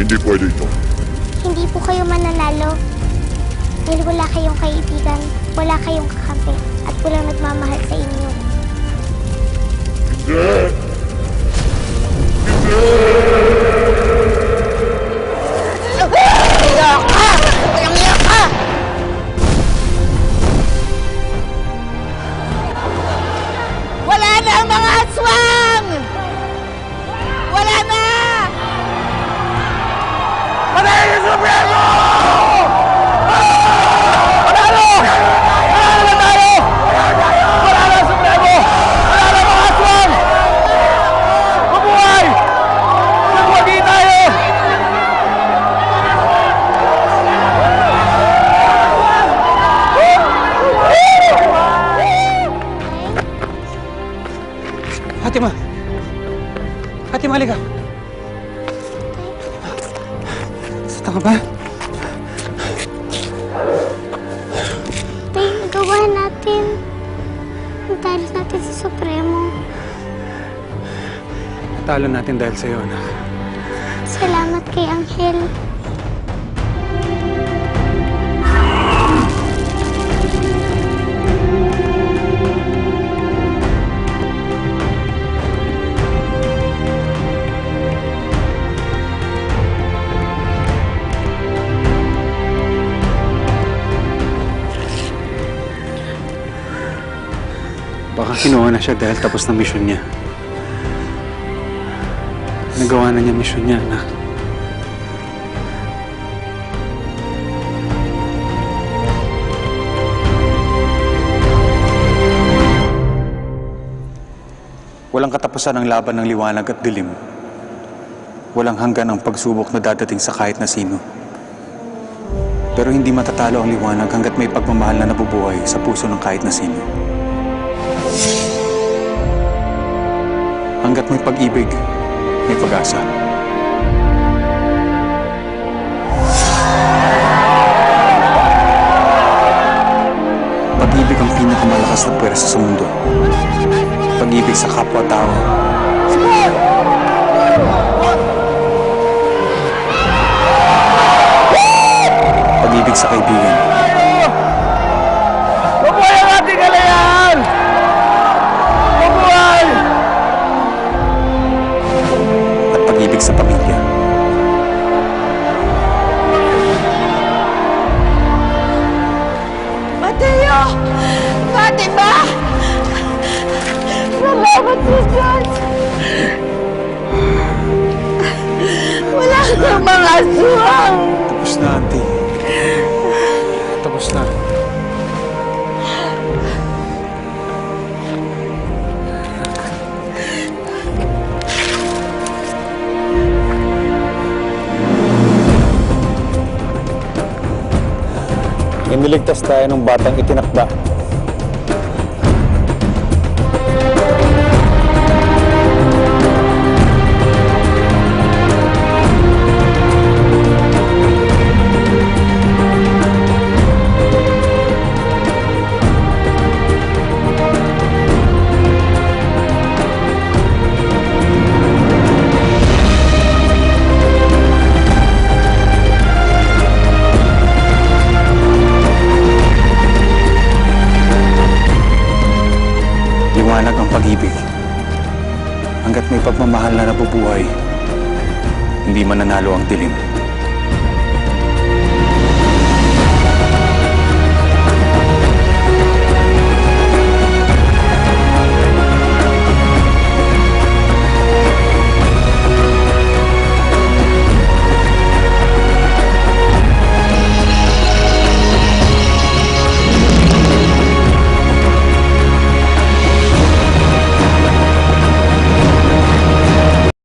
Hindi pwede ito. Hindi po kayo mananalo. Dahil wala kayong kaibigan, wala kayong kakampi, at walang nagmamahal sa inyo. Wala halika! Saan ka ba? Tay, nagawa natin. Dahil natin sa Supremo. Natalo natin dahil sa'yo, anak. Salamat kay Angel. Baka kinuha na siya dahil tapos na mission niya. Nagawa na niya mission niya, anak. Walang katapusan ang laban ng liwanag at dilim. Walang hanggan ang pagsubok na dadating sa kahit na sino. Pero hindi matatalo ang liwanag hanggat may pagmamahal na nabubuhay sa puso ng kahit na sino. Hanggat may pag-ibig, may pag-asa. Pag-ibig ang pinakamalakas na pwersa sa mundo. Pag-ibig sa kapwa-tao. Pag-ibig sa kaibigan. Pag-ibig sa pamilya. Mateo! Fatima! Salamat sa Diyos! Wala kang mga aswang! Tapos na, auntie. Tapos na. Iniligtas tayo ng batang itinakda. Hanggat may pagmamahal na nabubuhay, hindi mananalo ang dilim.